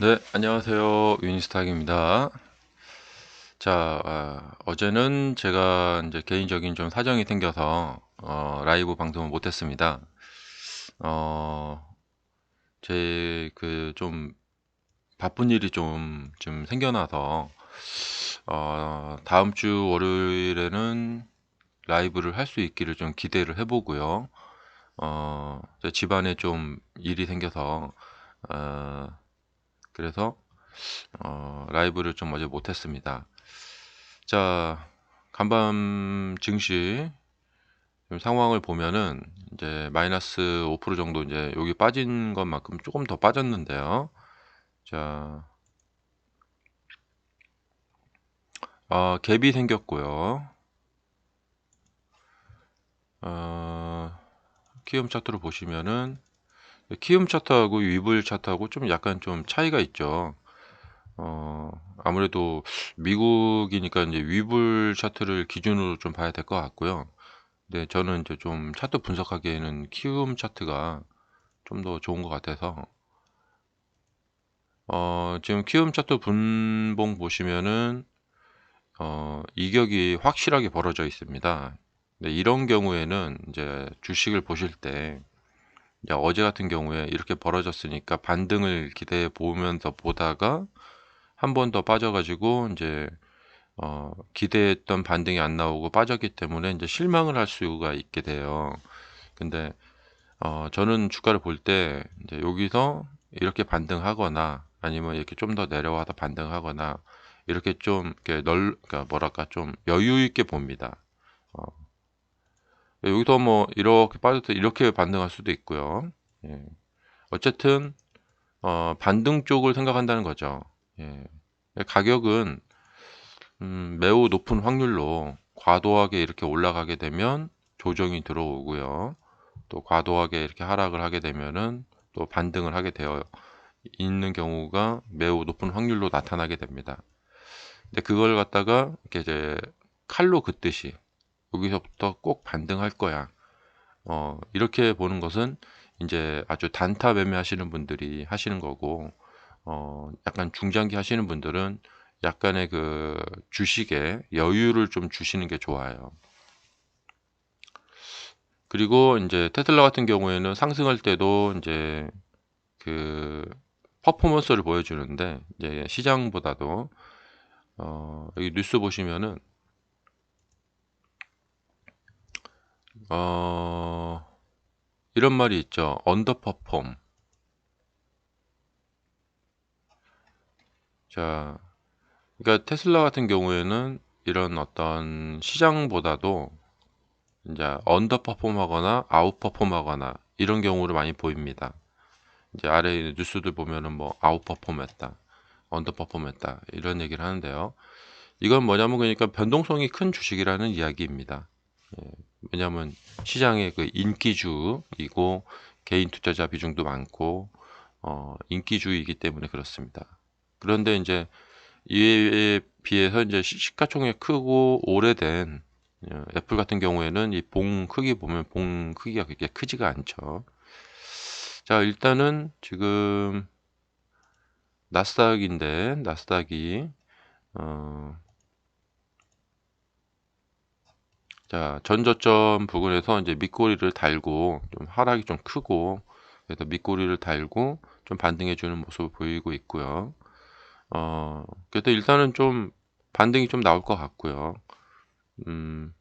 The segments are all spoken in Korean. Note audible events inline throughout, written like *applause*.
네, 안녕하세요. 유니스탁입니다. 자, 아, 어제는 제가 이제 개인적인 좀 사정이 생겨서 어, 라이브 방송을 못했습니다. 어, 제 그 좀 바쁜 일이 좀 좀 생겨나서 어, 다음 주 월요일에는 라이브를 할 수 있기를 좀 기대를 해보고요. 어, 제 집안에 좀 일이 생겨서 어, 그래서 어, 라이브를 좀 어제 못했습니다. 자, 간밤 증시 상황을 보면은 이제 마이너스 5% 정도 이제 여기 빠진 것만큼 조금 더 빠졌는데요. 자, 어, 갭이 생겼고요. 어, 키움 차트로 보시면은 키움 차트하고 위블 차트하고 좀 약간 좀 차이가 있죠. 어, 아무래도 미국이니까 이제 위블 차트를 기준으로 좀 봐야 될 것 같고요. 근데 저는 이제 좀 차트 분석하기에는 키움 차트가 좀 더 좋은 것 같아서 어, 지금 키움 차트 분봉 보시면은 어, 이격이 확실하게 벌어져 있습니다. 네, 이런 경우에는 이제 주식을 보실 때 어제 같은 경우에 이렇게 벌어졌으니까 반등을 기대해 보면서 보다가 한 번 더 빠져가지고 이제 어, 기대했던 반등이 안 나오고 빠졌기 때문에 이제 실망을 할 수가 있게 돼요. 근데 어, 저는 주가를 볼 때 이제 여기서 이렇게 반등하거나 아니면 이렇게 좀 더 내려와서 반등하거나 이렇게 좀 이렇게 넓, 그러니까 뭐랄까 좀 여유 있게 봅니다. 어, 여기서 뭐 이렇게 빠져서 이렇게 반등할 수도 있고요. 예. 어쨌든 어, 반등 쪽을 생각한다는 거죠. 예. 가격은 음, 매우 높은 확률로 과도하게 이렇게 올라가게 되면 조정이 들어오고요. 또 과도하게 이렇게 하락을 하게 되면은 또 반등을 하게 되어 있는 경우가 매우 높은 확률로 나타나게 됩니다. 근데 그걸 갖다가 이렇게 이제 칼로 긋듯이 여기서부터 꼭 반등할 거야. 어, 이렇게 보는 것은 이제 아주 단타 매매 하시는 분들이 하시는 거고, 어, 약간 중장기 하시는 분들은 약간의 그 주식에 여유를 좀 주시는 게 좋아요. 그리고 이제 테슬라 같은 경우에는 상승할 때도 이제 그 퍼포먼스를 보여주는데 이제 시장보다도 어, 여기 뉴스 보시면은 어, 이런 말이 있죠. 언더퍼폼. 자, 그러니까 테슬라 같은 경우에는 이런 어떤 시장보다도 이제 언더퍼폼하거나 아웃퍼폼하거나 이런 경우를 많이 보입니다. 이제 아래 뉴스들 보면은 뭐 아웃퍼폼했다, 언더퍼폼했다 이런 얘기를 하는데요. 이건 뭐냐면 그러니까 변동성이 큰 주식이라는 이야기입니다. 예, 왜냐하면 시장의 그 인기주이고 개인 투자자 비중도 많고 어, 인기주이기 때문에 그렇습니다. 그런데 이제 이에 비해서 이제 시가총액 크고 오래된 어, 애플 같은 경우에는 이 봉 크기 보면 봉 크기가 그렇게 크지가 않죠. 자 일단은 지금 나스닥인데 나스닥이 어, 자, 전저점 부근에서 이제 밑꼬리를 달고 좀 하락이 좀 크고 그래서 밑꼬리를 달고 좀 반등해 주는 모습을 보이고 있고요. 어, 그래도 일단은 좀 반등이 좀 나올 것 같고요. 음,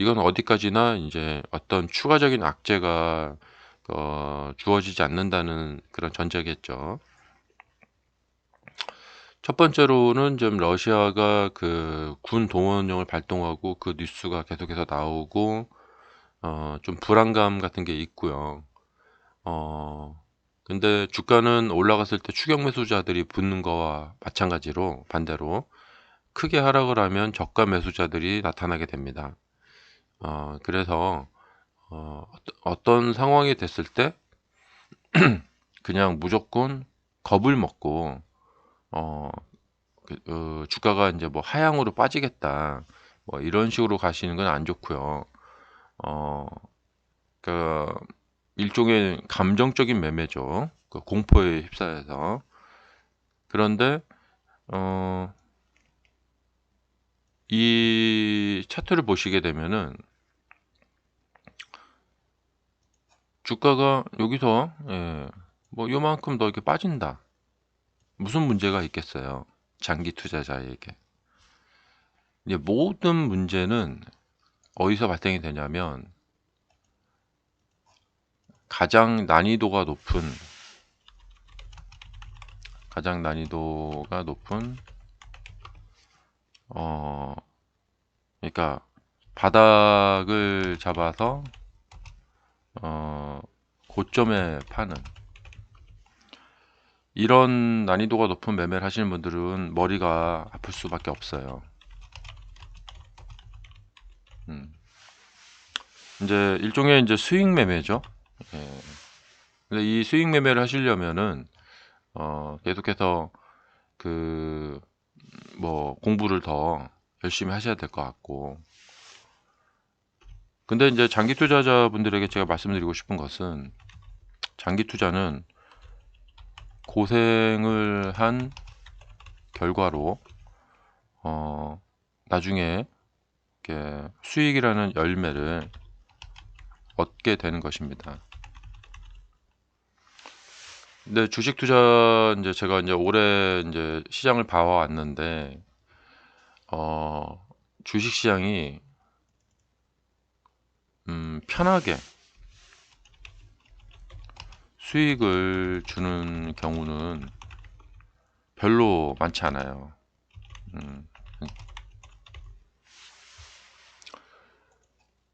이건 어디까지나 이제 어떤 추가적인 악재가 어, 주어지지 않는다는 그런 전제겠죠. 첫 번째로는 좀 러시아가 그 군 동원령을 발동하고 그 뉴스가 계속해서 나오고 어, 좀 불안감 같은 게 있고요. 어, 근데 주가는 올라갔을 때 추격 매수자들이 붙는 거와 마찬가지로 반대로 크게 하락을 하면 저가 매수자들이 나타나게 됩니다. 어, 그래서 어, 어떤 상황이 됐을 때 *clears throat* 그냥 무조건 겁을 먹고 어, 그, 어, 주가가 이제 뭐 하향으로 빠지겠다. 뭐 이런 식으로 가시는 건 안 좋고요. 어, 그 일종의 감정적인 매매죠. 그 공포에 휩싸여서 그런데 어, 이 차트를 보시게 되면은 주가가 여기서 예, 뭐 요만큼 더 이렇게 빠진다. 무슨 문제가 있겠어요? 장기 투자자에게. 모든 문제는 어디서 발생이 되냐면 가장 난이도가 높은 가장 난이도가 높은 어 그러니까 바닥을 잡아서 어 고점에 파는 이런 난이도가 높은 매매를 하시는 분들은 머리가 아플 수밖에 없어요. 음. 이제 일종의 이제 수익 매매죠. 예. 근데 이 수익 매매를 하시려면은 어 계속해서 그 뭐 공부를 더 열심히 하셔야 될 것 같고 근데 이제 장기 투자자분들에게 제가 말씀드리고 싶은 것은 장기 투자는 고생을 한 결과로 어 나중에 수익이라는 열매를 얻게 되는 것입니다. 근데 주식 투자 이제 제가 이제 올해 이제 시장을 봐왔는데 어 주식 시장이 음 편하게 수익을 주는 경우는 별로 많지 않아요. 음.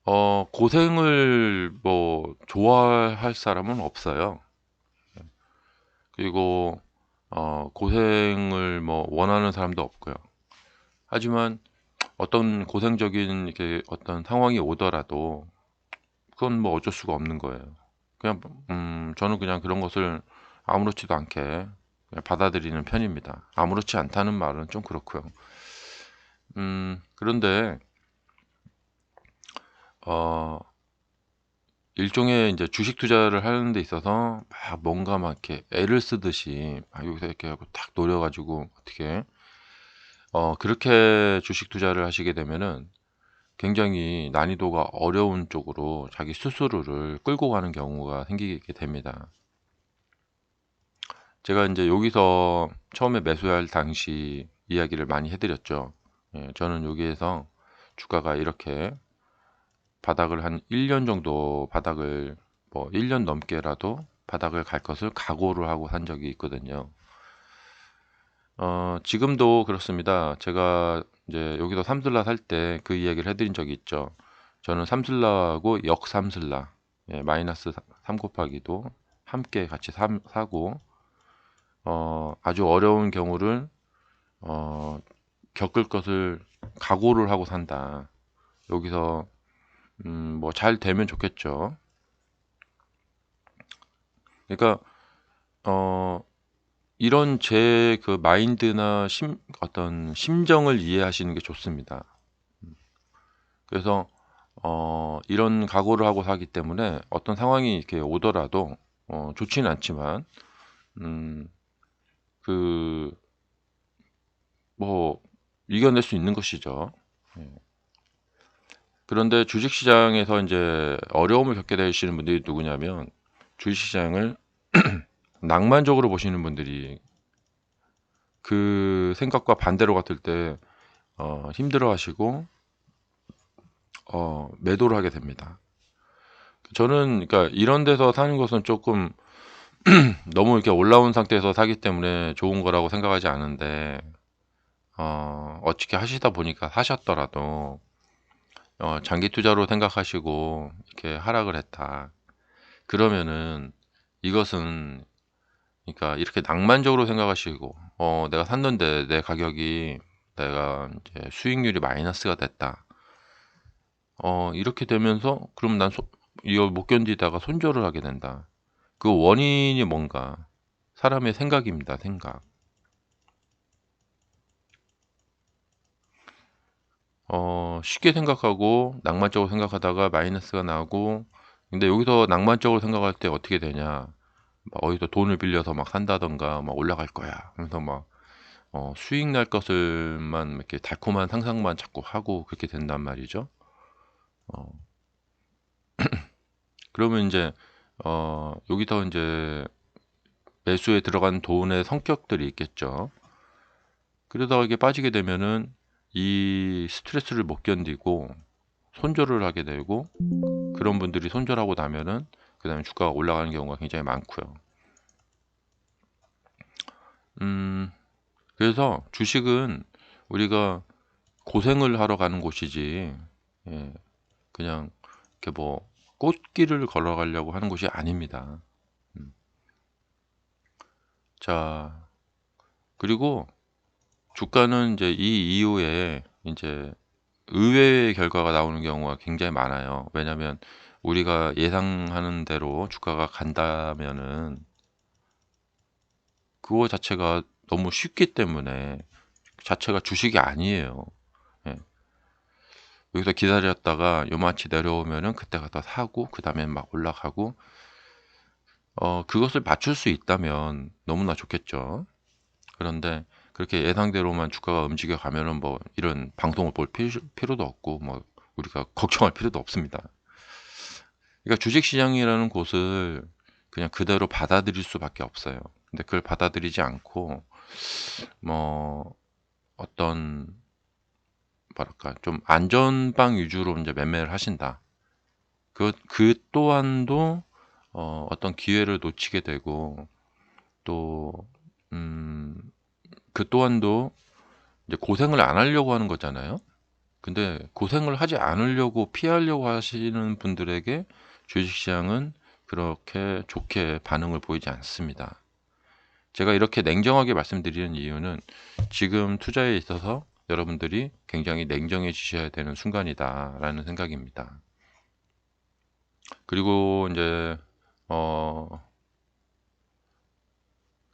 어, 고생을 뭐 좋아할 사람은 없어요. 그리고 어, 고생을 뭐 원하는 사람도 없고요. 하지만 어떤 고생적인 이렇게 어떤 상황이 오더라도 그건 뭐 어쩔 수가 없는 거예요. 그냥 음, 저는 그냥 그런 것을 아무렇지도 않게 받아들이는 편입니다. 아무렇지 않다는 말은 좀 그렇고요. 음, 그런데 어, 일종의 이제 주식 투자를 하는 데 있어서 막 뭔가 막 이렇게 애를 쓰듯이 막 여기서 이렇게 하고 탁 노려가지고 어떻게 어, 그렇게 주식 투자를 하시게 되면은 굉장히 난이도가 어려운 쪽으로 자기 스스로를 끌고 가는 경우가 생기게 됩니다. 제가 이제 여기서 처음에 매수할 당시 이야기를 많이 해드렸죠. 예, 저는 여기에서 주가가 이렇게 바닥을 한 1년 정도 바닥을 뭐 1년 넘게라도 바닥을 갈 것을 각오를 하고 산 적이 있거든요. 어, 지금도 그렇습니다. 제가 이제 여기서 삼슬라 살 때 그 이야기를 해드린 적이 있죠. 저는 삼슬라하고 역삼슬라 예, 마이너스 3 곱하기도 함께 같이 삼, 사고 어, 아주 어려운 경우를 어, 겪을 것을 각오를 하고 산다. 여기서 음, 뭐 잘 되면 좋겠죠. 그러니까 어, 이런 제 그 마인드나 심, 어떤 심정을 이해하시는 게 좋습니다. 그래서 어, 이런 각오를 하고 사기 때문에 어떤 상황이 이렇게 오더라도 어, 좋지는 않지만 음, 그 뭐 이겨낼 수 있는 것이죠. 예. 그런데 주식시장에서 이제 어려움을 겪게 되시는 분들이 누구냐면 주식시장을 *clears throat* 낭만적으로 보시는 분들이 그 생각과 반대로 같을 때 어, 힘들어하시고 어, 매도를 하게 됩니다. 저는 그러니까 이런 데서 사는 것은 조금 *clears throat* 너무 이렇게 올라온 상태에서 사기 때문에 좋은 거라고 생각하지 않은데 어, 어떻게 하시다 보니까 사셨더라도 어, 장기 투자로 생각하시고 이렇게 하락을 했다. 그러면은 이것은 그러니까 이렇게 낭만적으로 생각하시고 어 내가 샀는데 내 가격이 내가 이제 수익률이 마이너스가 됐다. 어 이렇게 되면서 그럼 난 소, 이걸 못 견디다가 손절을 하게 된다. 그 원인이 뭔가 사람의 생각입니다. 생각. 어 쉽게 생각하고 낭만적으로 생각하다가 마이너스가 나고 근데 여기서 낭만적으로 생각할 때 어떻게 되냐? 막 어디서 돈을 빌려서 막 산다던가 막 올라갈 거야. 그래서 막 어, 수익 날 것을만 이렇게 달콤한 상상만 자꾸 하고 그렇게 된단 말이죠. 어. *clears throat* 그러면 이제 어, 여기서 이제 매수에 들어간 돈의 성격들이 있겠죠. 그러다가 이게 빠지게 되면은 이 스트레스를 못 견디고 손절을 하게 되고 그런 분들이 손절하고 나면은 그 다음에 주가가 올라가는 경우가 굉장히 많고요. 음, 그래서 주식은 우리가 고생을 하러 가는 곳이지, 예, 그냥 이렇게 뭐 꽃길을 걸어가려고 하는 곳이 아닙니다. 음. 자, 그리고 주가는 이제 이 이후에 이제 의외의 결과가 나오는 경우가 굉장히 많아요. 왜냐하면 우리가 예상하는 대로 주가가 간다면은 그거 자체가 너무 쉽기 때문에 자체가 주식이 아니에요. 예. 여기서 기다렸다가 요마치 내려오면은 그때 가서 사고 그 다음에 막 올라가고 어 그것을 맞출 수 있다면 너무나 좋겠죠. 그런데 그렇게 예상대로만 주가가 움직여 가면은 뭐 이런 방송을 볼 필요도 없고 뭐 우리가 *laughs* 걱정할 필요도 없습니다. 그러니까 주식시장이라는 곳을 그냥 그대로 받아들일 수밖에 없어요. 근데 그걸 받아들이지 않고 뭐 어떤 뭐랄까 좀 안전방 위주로 이제 매매를 하신다. 그, 그 또한도 어, 어떤 기회를 놓치게 되고 또 음, 그 또한도 이제 고생을 안 하려고 하는 거잖아요. 근데 고생을 하지 않으려고 피하려고 하시는 분들에게 주식시장은 그렇게 좋게 반응을 보이지 않습니다. 제가 이렇게 냉정하게 말씀드리는 이유는 지금 투자에 있어서 여러분들이 굉장히 냉정해지셔야 되는 순간이다라는 생각입니다. 그리고 이제 어,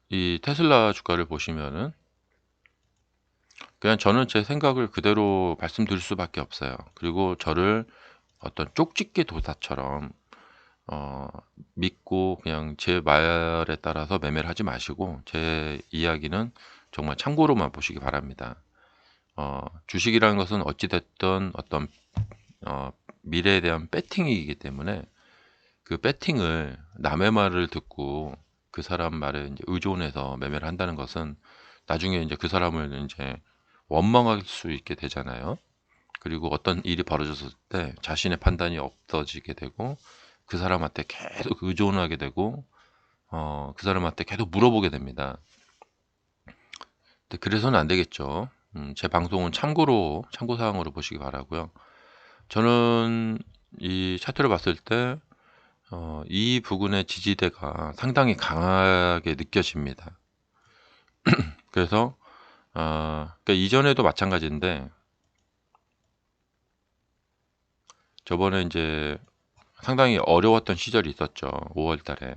이 테슬라 주가를 보시면은 그냥 저는 제 생각을 그대로 말씀드릴 수밖에 없어요. 그리고 저를 어떤 쪽집게 도사처럼 어, 믿고 그냥 제 말에 따라서 매매를 하지 마시고 제 이야기는 정말 참고로만 보시기 바랍니다. 어, 주식이라는 것은 어찌됐든 어떤 어, 미래에 대한 배팅이기 때문에 그 배팅을 남의 말을 듣고 그 사람 말에 이제 의존해서 매매를 한다는 것은 나중에 이제 그 사람을 이제 원망할 수 있게 되잖아요. 그리고 어떤 일이 벌어졌을 때 자신의 판단이 없어지게 되고 그 사람한테 계속 의존하게 되고 어, 그 사람한테 계속 물어보게 됩니다. 그래서는 안 되겠죠. 음, 제 방송은 참고로 참고 사항으로 보시기 바라고요. 저는 이 차트를 봤을 때 어, 이 부근의 지지대가 상당히 강하게 느껴집니다. *clears throat* 그래서 어, 그러니까 이전에도 마찬가지인데 저번에 이제 상당히 어려웠던 시절이 있었죠. 5월 달에.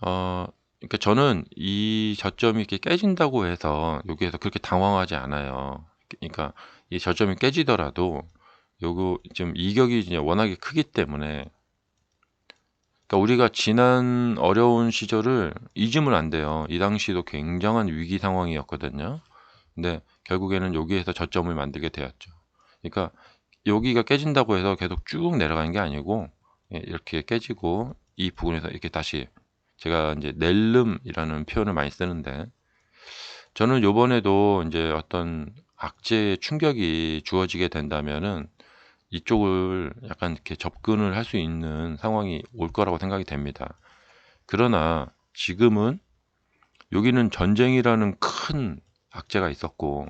어, 그러니까 저는 이 저점이 이렇게 깨진다고 해서 여기에서 그렇게 당황하지 않아요. 그러니까 이 저점이 깨지더라도 요거 좀 이격이 이제 워낙에 크기 때문에 그러니까 우리가 지난 어려운 시절을 잊으면 안 돼요. 이 당시도 굉장한 위기 상황이었거든요. 근데 결국에는 여기에서 저점을 만들게 되었죠. 그러니까 여기가 깨진다고 해서 계속 쭉 내려가는 게 아니고 예, 이렇게 깨지고 이 부분에서 이렇게 다시 제가 이제 낼름이라는 표현을 많이 쓰는데 저는 요번에도 이제 어떤 악재의 충격이 주어지게 된다면은 이쪽을 약간 이렇게 접근을 할 수 있는 상황이 올 거라고 생각이 됩니다. 그러나 지금은 여기는 전쟁이라는 큰 악재가 있었고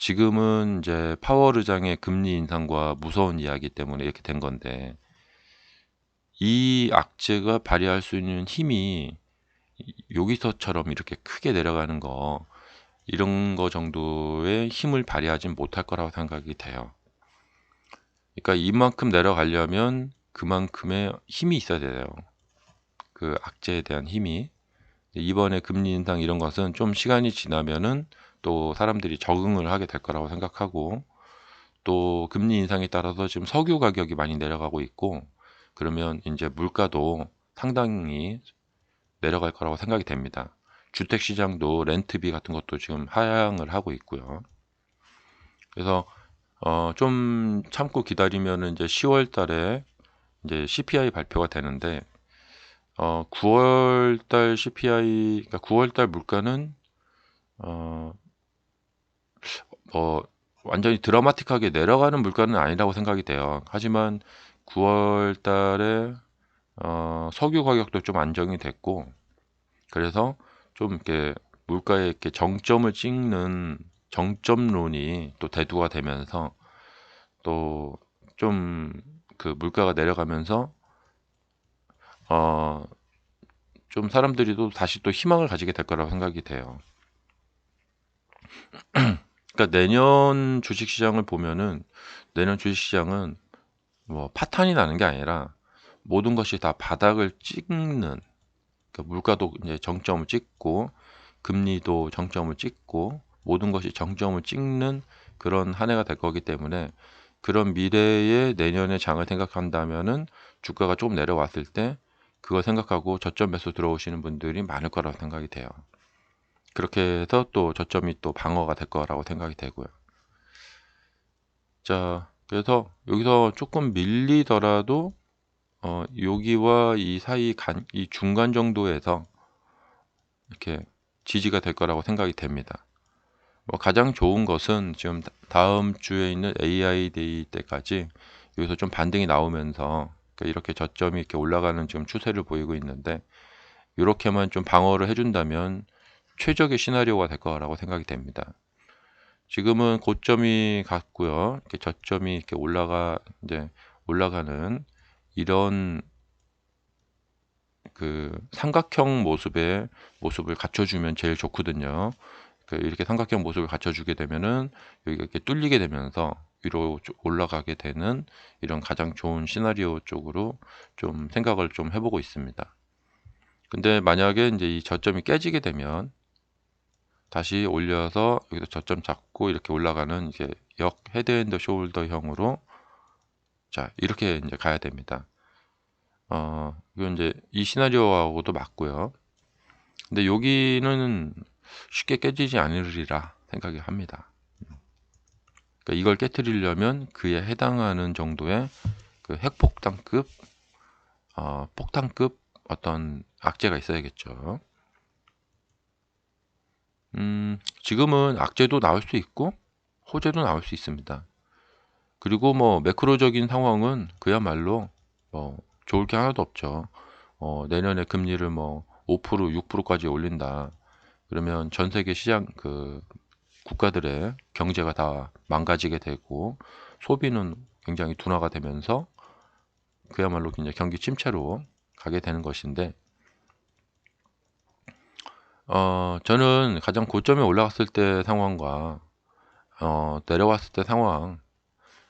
지금은 이제 파월 의장의 금리 인상과 무서운 이야기 때문에 이렇게 된 건데 이 악재가 발휘할 수 있는 힘이 여기서처럼 이렇게 크게 내려가는 거 이런 거 정도의 힘을 발휘하진 못할 거라고 생각이 돼요. 그러니까 이만큼 내려가려면 그만큼의 힘이 있어야 돼요. 그 악재에 대한 힘이. 이번에 금리 인상 이런 것은 좀 시간이 지나면은 또 사람들이 적응을 하게 될 거라고 생각하고 또 금리 인상에 따라서 지금 석유 가격이 많이 내려가고 있고 그러면 이제 물가도 상당히 내려갈 거라고 생각이 됩니다. 주택 시장도 렌트비 같은 것도 지금 하향을 하고 있고요. 그래서 어, 좀 참고 기다리면 이제 10월 달에 이제 CPI 발표가 되는데 어, 9월 달 CPI 그러니까 9월 달 물가는 어, 뭐 완전히 드라마틱하게 내려가는 물가는 아니라고 생각이 돼요. 하지만 9월 달에 어, 석유 가격도 좀 안정이 됐고 그래서 좀 이렇게 물가에 이렇게 정점을 찍는 정점론이 또 대두가 되면서 또 좀 그 물가가 내려가면서 어 좀 사람들이 또 다시 또 희망을 가지게 될 거라고 생각이 돼요. *clears throat* 그러니까 내년 주식시장을 보면은 내년 주식시장은 뭐 파탄이 나는 게 아니라 모든 것이 다 바닥을 찍는 그러니까 물가도 이제 정점을 찍고 금리도 정점을 찍고 모든 것이 정점을 찍는 그런 한 해가 될 거기 때문에 그런 미래의 내년의 장을 생각한다면은 주가가 조금 내려왔을 때 그거 생각하고 저점 매수 들어오시는 분들이 많을 거라고 생각이 돼요. 그렇게 해서 또 저점이 또 방어가 될 거라고 생각이 되고요. 자, 그래서 여기서 조금 밀리더라도 어, 여기와 이 사이 간, 이 중간 정도에서 이렇게 지지가 될 거라고 생각이 됩니다. 뭐 가장 좋은 것은 지금 다음 주에 있는 AI 데이 때까지 여기서 좀 반등이 나오면서 그러니까 이렇게 저점이 이렇게 올라가는 지금 추세를 보이고 있는데 이렇게만 좀 방어를 해준다면 최적의 시나리오가 될 거라고 생각이 됩니다. 지금은 고점이 같고요. 이렇게 저점이 이렇게 올라가 이제 올라가는 이런 그 삼각형 모습의 모습을 갖춰주면 제일 좋거든요. 그 이렇게 삼각형 모습을 갖춰주게 되면은 여기가 이렇게 뚫리게 되면서 위로 올라가게 되는 이런 가장 좋은 시나리오 쪽으로 좀 생각을 좀 해보고 있습니다. 근데 만약에 이제 이 저점이 깨지게 되면 다시 올려서 여기서 저점 잡고 이렇게 올라가는 이제 역 헤드앤더 숄더형으로 자 이렇게 이제 가야 됩니다. 어 이건 이제 이 시나리오하고도 맞고요. 근데 여기는 쉽게 깨지지 않으리라 생각이 합니다. 그러니까 이걸 깨뜨리려면 그에 해당하는 정도의 그 핵폭탄급 어, 폭탄급 어떤 악재가 있어야겠죠. 음, 지금은 악재도 나올 수 있고 호재도 나올 수 있습니다. 그리고 뭐 매크로적인 상황은 그야말로 뭐 좋을 게 하나도 없죠. 어, 내년에 금리를 뭐 5% 6%까지 올린다. 그러면 전 세계 시장 그 국가들의 경제가 다 망가지게 되고 소비는 굉장히 둔화가 되면서 그야말로 이제 경기 침체로 가게 되는 것인데 어, 저는 가장 고점에 올라갔을 때 상황과 어, 내려왔을 때 상황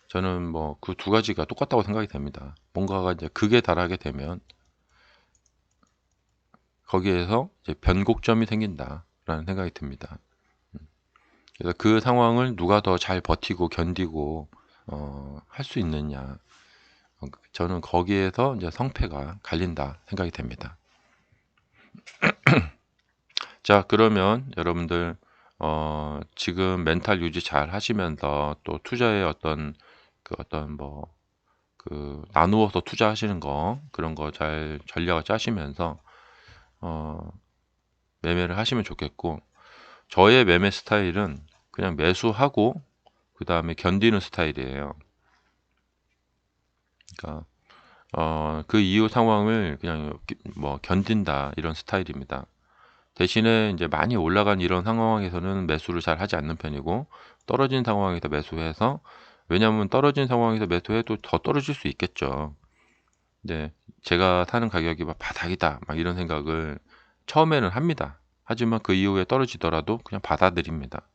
저는 뭐 그 두 가지가 똑같다고 생각이 됩니다. 뭔가가 이제 극에 달하게 되면 거기에서 이제 변곡점이 생긴다라는 생각이 듭니다. 음. 그래서 그 상황을 누가 더 잘 버티고 견디고 어, 할 수 있느냐 어, 저는 거기에서 이제 성패가 갈린다 생각이 됩니다. 자, 그러면 여러분들 어, 지금 멘탈 유지 잘 하시면서 또 투자의 어떤 그 어떤 뭐 그 나누어서 투자하시는 거 그런 거 잘 전략을 짜시면서 어, 매매를 하시면 좋겠고 저의 매매 스타일은 그냥 매수하고 그 다음에 견디는 스타일이에요. 그러니까 어, 그 이후 상황을 그냥 뭐 견딘다 이런 스타일입니다. 대신에 이제 많이 올라간 이런 상황에서는 매수를 잘 하지 않는 편이고 떨어진 상황에서 매수해서 왜냐하면 떨어진 상황에서 매수해도 더 떨어질 수 있겠죠. 네, 제가 사는 가격이 막 바닥이다 막 이런 생각을 처음에는 합니다. 하지만 그 이후에 떨어지더라도 그냥 받아들입니다.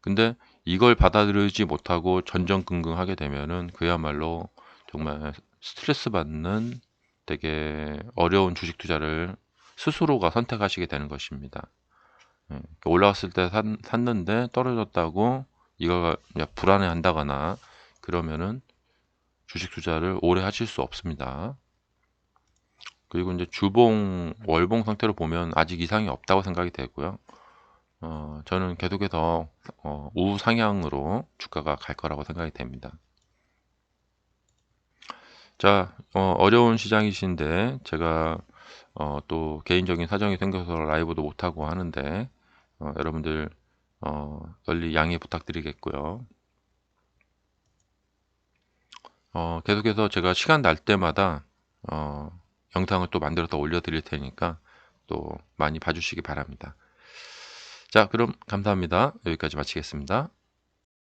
근데 이걸 받아들이지 못하고 전전긍긍하게 되면은 그야말로 정말 스트레스 받는 되게 어려운 주식 투자를 스스로가 선택하시게 되는 것입니다. 예, 올라왔을 때 산, 샀는데 떨어졌다고 이걸 불안해 한다거나 그러면은 주식 투자를 오래 하실 수 없습니다. 그리고 이제 주봉, 월봉 상태로 보면 아직 이상이 없다고 생각이 되고요. 어, 저는 계속해서 어, 우상향으로 주가가 갈 거라고 생각이 됩니다. 자, 어, 어려운 시장이신데 제가 어, 또 개인적인 사정이 생겨서 라이브도 못하고 하는데 어, 여러분들 어, 널리 양해 부탁드리겠고요. 어, 계속해서 제가 시간 날 때마다 어, 영상을 또 만들어서 올려드릴 테니까 또 많이 봐주시기 바랍니다. 자, 그럼 감사합니다. 여기까지 마치겠습니다.